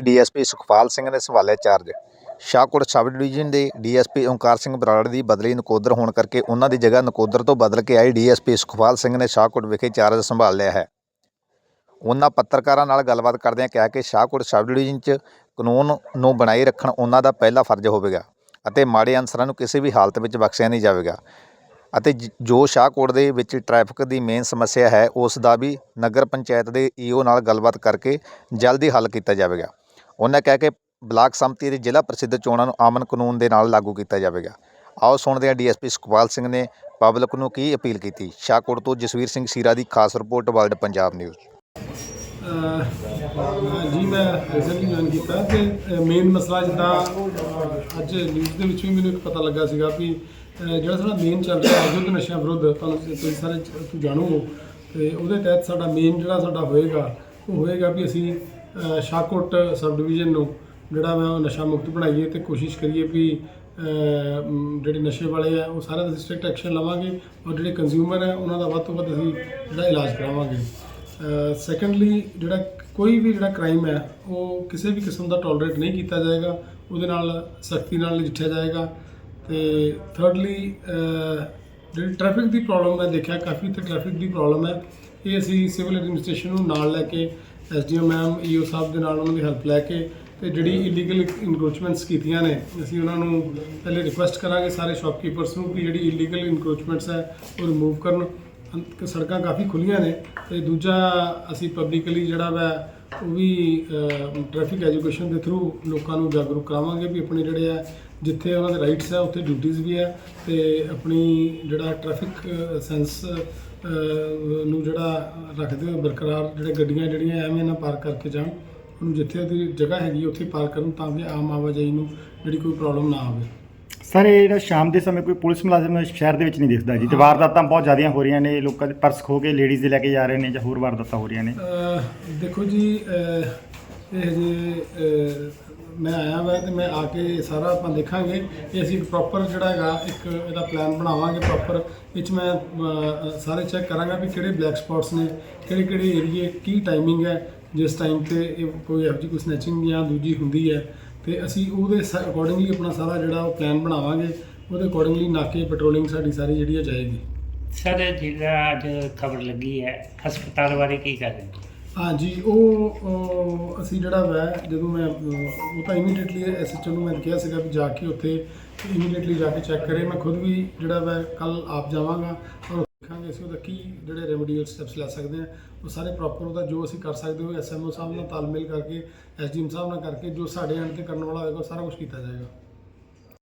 DSP Sukhpal Singh ਨੇ ਸੰਭਾਲਿਆ charge Shahkot sub division ਦੇ ਡੀਐਸਪੀ ਓਂਕਾਰ ਸਿੰਘ ਬਰਾੜ ਦੀ ਬਦਲੀ ਨਕੋਦਰ ਹੋਣ ਕਰਕੇ ਉਹਨਾਂ ਦੀ ਜਗ੍ਹਾ ਨਕੋਦਰ ਤੋਂ ਬਦਲ ਕੇ ਆਏ ਡੀਐਸਪੀ ਸੁਖਪਾਲ ਸਿੰਘ ਨੇ ਸ਼ਾਹਕੋਟ ਵਿਖੇ ਚਾਰਜ ਸੰਭਾਲ ਲਿਆ ਹੈ। ਉਹਨਾਂ ਪੱਤਰਕਾਰਾਂ ਨਾਲ ਗੱਲਬਾਤ ਕਰਦਿਆਂ ਕਿਹਾ ਕਿ ਸ਼ਾਹਕੋਟ ਸਬ ਡਿਵੀਜ਼ਨ 'ਚ ਕਾਨੂੰਨ ਨੂੰ ਬਣਾਈ ਰੱਖਣ ਉਹਨਾਂ ਦਾ ਪਹਿਲਾ ਫਰਜ਼ ਹੋਵੇਗਾ ਅਤੇ ਮਾੜੇ ਅਨਸਰਾਂ ਨੂੰ ਕਿਸੇ ਵੀ ਹਾਲਤ ਵਿੱਚ ਬਖਸ਼ਿਆ ਨਹੀਂ ਜਾਵੇਗਾ। ਅਤੇ ਜ- ਜੋ ਸ਼ਾਹਕੋਟ ਦੇ ਵਿੱਚ ਟ੍ਰੈਫਿਕ ਦੀ ਮੇਨ ਸਮੱਸਿਆ ਹੈ, ਉਸ ਦਾ ਵੀ ਨਗਰ ਪੰਚਾਇਤ ਦੇ ਈਓ ਨਾਲ ਗੱਲਬਾਤ ਕਰਕੇ ਜਲਦੀ ਹੱਲ ਕੀਤਾ ਜਾਵੇਗਾ। ਉਹਨਾਂ ਕਿਹਾ ਕਿ ਬਲਾਕ ਸੰਮਤੀ ਦੇ ਜ਼ਿਲ੍ਹਾ ਪ੍ਰਸਿੱਧ ਚੋਣਾਂ ਨੂੰ ਆਮਨ ਕਾਨੂੰਨ ਦੇ ਨਾਲ ਲਾਗੂ ਕੀਤਾ ਜਾਵੇਗਾ। ਆਓ ਸੁਣਦੇ ਹਾਂ ਡੀਐਸਪੀ ਸੁਖਪਾਲ ਸਿੰਘ ਨੇ ਪਬਲਿਕ ਨੂੰ ਕੀ ਅਪੀਲ ਕੀਤੀ। ਸ਼ਾਹਕੋਟ ਤੋਂ ਜਸਵੀਰ ਸਿੰਘ ਸੀਰਾ ਦੀ ਖਾਸ ਰਿਪੋਰਟ, ਵਰਲਡ ਪੰਜਾਬ ਨਿਊਜ਼। ਜੀ, ਮੈਂ ਰਿਜ਼ਲਟ ਜੁਆਇਨ ਕੀਤਾ ਤੇ ਮੇਨ ਮਸਲਾ ਜਿੱਦਾਂ ਅੱਜ ਨਿਊਜ਼ ਦੇ ਵਿੱਚ ਵੀ ਮੈਨੂੰ ਇੱਕ ਪਤਾ ਲੱਗਾ ਸੀਗਾ ਕਿ ਜਿਹੜਾ ਸਾਡਾ ਮੇਨ ਚੱਲ ਰਿਹਾ ਹੈ ਯੁੱਧ ਨਸ਼ਿਆਂ ਵਿਰੁੱਧ ਤੁਹਾਨੂੰ ਤੁਸੀਂ ਸਾਰੇ ਤੁਸੀਂ ਤੇ ਉਹਦੇ ਤਹਿਤ ਸਾਡਾ ਮੇਨ ਜਿਹੜਾ ਸਾਡਾ ਹੋਏਗਾ, ਉਹ ਹੋਏਗਾ ਵੀ ਅਸੀਂ ਸ਼ਾਹਕੋਟ ਸਬ ਡਿਵੀਜ਼ਨ ਨੂੰ ਜਿਹੜਾ ਵਾ ਉਹ ਨਸ਼ਾ ਮੁਕਤ ਬਣਾਈਏ ਤੇ ਕੋਸ਼ਿਸ਼ ਕਰੀਏ ਵੀ ਜਿਹੜੇ ਨਸ਼ੇ ਵਾਲੇ ਆ, ਉਹ ਸਾਰਾ ਅਸੀਂ ਸਟ੍ਰਿਕਟ ਐਕਸ਼ਨ ਲਵਾਂਗੇ ਔਰ ਜਿਹੜੇ ਕੰਜ਼ਿਊਮਰ ਹੈ ਉਹਨਾਂ ਦਾ ਵੱਧ ਤੋਂ ਵੱਧ ਅਸੀਂ ਜਿਹੜਾ ਇਲਾਜ ਕਰਾਵਾਂਗੇ। ਸੈਕੰਡਲੀ ਜਿਹੜਾ ਕੋਈ ਵੀ ਜਿਹੜਾ ਕ੍ਰਾਈਮ ਹੈ ਉਹ ਕਿਸੇ ਵੀ ਕਿਸਮ ਦਾ ਟੋਲਰੇਟ ਨਹੀਂ ਕੀਤਾ ਜਾਏਗਾ, ਉਹਦੇ ਨਾਲ ਸਖਤੀ ਨਾਲ ਨਜਿੱਠਿਆ ਜਾਏਗਾ। ਤੇ ਥਰਡਲੀ ਜਿਹੜੀ ਟ੍ਰੈਫਿਕ ਦੀ ਪ੍ਰੋਬਲਮ ਮੈਂ ਦੇਖਿਆ, ਕਾਫੀ ਤੇ ਟ੍ਰੈਫਿਕ ਦੀ ਪ੍ਰੋਬਲਮ ਹੈ, ਇਹ ਅਸੀਂ ਸਿਵਲ ਐਡਮਿਨਿਸਟ੍ਰੇਸ਼ਨ ਨੂੰ ਨਾਲ ਲੈ ਕੇ ਐਸਡੀਓ ਮੈਮ, ਈਓ ਸਾਹਿਬ ਦੇ ਨਾਲ ਉਹਨਾਂ ਦੀ ਹੈਲਪ ਲੈ ਕੇ ਤੇ ਜਿਹੜੀ ਇਲੀਗਲ ਇਨਕਰੋਚਮੈਂਟਸ ਕੀਤੀਆਂ ਨੇ, ਅਸੀਂ ਉਹਨਾਂ ਨੂੰ ਪਹਿਲੇ ਰਿਕੁਐਸਟ ਕਰਾਂਗੇ ਸਾਰੇ ਸ਼ਾਪਕੀਪਰਸ ਨੂੰ ਕਿ ਜਿਹੜੀ ਇਲੀਗਲ ਇਨਕਰੋਚਮੈਂਟਸ ਹੈ ਉਹ ਰਿਮੂਵ ਕਰਨ। ਸੜਕਾਂ ਕਾਫੀ ਖੁੱਲੀਆਂ ਨੇ ਤੇ ਦੂਜਾ ਅਸੀਂ ਪਬਲਿਕਲੀ ਜਿਹੜਾ ਵਾ, ਉਹ ਵੀ ਟ੍ਰੈਫਿਕ ਐਜੂਕੇਸ਼ਨ ਦੇ ਥਰੂ ਲੋਕਾਂ ਨੂੰ ਜਾਗਰੂਕ ਕਰਾਵਾਂਗੇ ਵੀ ਆਪਣੇ ਜਿਹੜੇ ਆ ਜਿੱਥੇ ਉਹਨਾਂ ਦੇ ਰਾਈਟਸ ਹੈ ਉੱਥੇ ਡਿਊਟੀਆਂ ਵੀ ਹੈ ਤੇ ਆਪਣੀ ਜਿਹੜਾ ਟ੍ਰੈਫਿਕ ਸੈਂਸ ਨੂੰ ਜਿਹੜਾ ਰੱਖਦੇ ਹੋਏ ਬਰਕਰਾਰ ਜਿਹੜੇ ਗੱਡੀਆਂ ਜਿਹੜੀਆਂ ਐਵੇਂ ਨਾ ਪਾਰ ਕਰਕੇ ਜਾਣ ਉਹਨੂੰ ਜਿੱਥੇ ਉਹਦੀ ਜਗ੍ਹਾ ਹੈਗੀ ਉੱਥੇ ਪਾਰ ਕਰਨ ਤਾਂ ਕਿ ਆਮ ਆਵਾਜਾਈ ਨੂੰ ਜਿਹੜੀ ਕੋਈ ਪ੍ਰੋਬਲਮ ਨਾ ਆਵੇ। ਸਰ ਇਹ ਜਿਹੜਾ ਸ਼ਾਮ ਦੇ ਸਮੇਂ ਕੋਈ ਪੁਲਿਸ ਮੁਲਾਜ਼ਮ ਸ਼ਹਿਰ ਦੇ ਵਿੱਚ ਨਹੀਂ ਦਿਖਦਾ ਜੀ ਤੇ ਵਾਰਦਾਤਾਂ ਬਹੁਤ ਜ਼ਿਆਦੀਆਂ ਹੋ ਰਹੀਆਂ ਨੇ ਲੋਕਾਂ ਦੇ ਪਰਸ ਖੋ ਕੇ ਲੇਡੀਜ਼ ਦੇ ਲੈ ਕੇ ਜਾ ਰਹੇ ਨੇ ਜਾਂ ਹੋਰ ਵਾਰਦਾਤਾਂ ਹੋ ਰਹੀਆਂ ਨੇ। ਦੇਖੋ ਜੀ ਇਹ ਜੇ ਮੈਂ ਆਇਆ ਵਾ ਤੇ ਮੈਂ ਆ ਕੇ ਸਾਰਾ ਆਪਾਂ ਦੇਖਾਂਗੇ ਇਹ ਅਸੀਂ ਪ੍ਰੋਪਰ ਜਿਹੜਾ ਹੈਗਾ ਇੱਕ ਇਹਦਾ ਪਲਾਨ ਬਣਾਵਾਂਗੇ ਪ੍ਰੋਪਰ ਵਿੱਚ ਮੈਂ ਅਹ, ਸਾਰੇ ਚੈੱਕ ਕਰਾਂਗਾ ਵੀ ਕਿਹੜੇ ਬਲੈਕ ਸਪੌਟਸ ਨੇ ਕਿਹੜੇ ਕਿਹੜੇ ਏਰੀਏ ਕੀ ਟਾਈਮਿੰਗ ਹੈ ਜਿਸ ਟਾਈਮ ਤੇ ਇਹ ਕੋਈ ਇਹੋ ਜਿਹੀ ਕੋਈ ਸਨੈਚਿੰਗ ਜਾਂ ਦੂਜੀ ਹੁੰਦੀ ਹੈ। ਤੇ ਅਸੀਂ ਉਹਦੇ ਅਕੋਰਡਿੰਗਲੀ ਆਪਣਾ ਸਾਰਾ ਜਿਹੜਾ ਉਹ ਪਲਾਨ ਬਣਾਵਾਂਗੇ ਉਹਦੇ ਅਕੋਰਡਿੰਗਲੀ ਨਾਕੇ ਪੈਟਰੋਲਿੰਗ ਸਾਡੀ ਸਾਰੀ ਜਿਹੜੀ ਆ ਜਾਏਗੀ। ਸਰ ਜਿਹੜਾ ਅੱਜ ਖਬਰ ਲੱਗੀ ਹੈ ਹਸਪਤਾਲ ਬਾਰੇ ਕੀ ਕਰ ਰਹੇ ਹੋ? ਹਾਂਜੀ ਉਹ ਉਹ ਅਸੀਂ ਜਿਹੜਾ ਵੈ ਜਦੋਂ ਮੈਂ ਅਹ, ਉਹ ਤਾਂ ਇਮੀਡੀਏਟਲੀ ਐਸਐਚਓ ਨੂੰ ਮੈਂ ਕਿਹਾ ਸੀਗਾ ਵੀ ਜਾ ਕੇ ਉੱਥੇ ਇਮੀਡੀਏਟਲੀ ਜਾ ਕੇ ਚੈੱਕ ਕਰੇ। ਮੈਂ ਖੁਦ ਵੀ ਜਿਹੜਾ ਵੈ ਕੱਲ ਆਪ ਜਾਵਾਂਗਾ ਔਰ ਦੇਖਾਂਗੇ ਅਸੀਂ ਉਹਦਾ ਕੀ ਜਿਹੜੇ ਰੈਮਡੀਅਲ ਸਟੈਪਸ ਲੈ ਸਕਦੇ ਹਾਂ ਉਹ ਸਾਰੇ ਪ੍ਰੋਪਰ ਉਹਦਾ ਜੋ ਅਸੀਂ ਕਰ ਸਕਦੇ ਹੋ ਐਸਐਮਓ ਸਾਹਿਬ ਨਾਲ ਤਾਲਮੇਲ ਕਰਕੇ ਐਸਡੀਐਮ ਸਾਹਿਬ ਨਾਲ ਕਰਕੇ ਜੋ ਸਾਡੇ ਐਂਡ ਤੇ ਕਰਨ ਵਾਲਾ ਹੋਏਗਾ ਉਹ ਸਾਰਾ ਕੁਝ ਕੀਤਾ ਜਾਏਗਾ।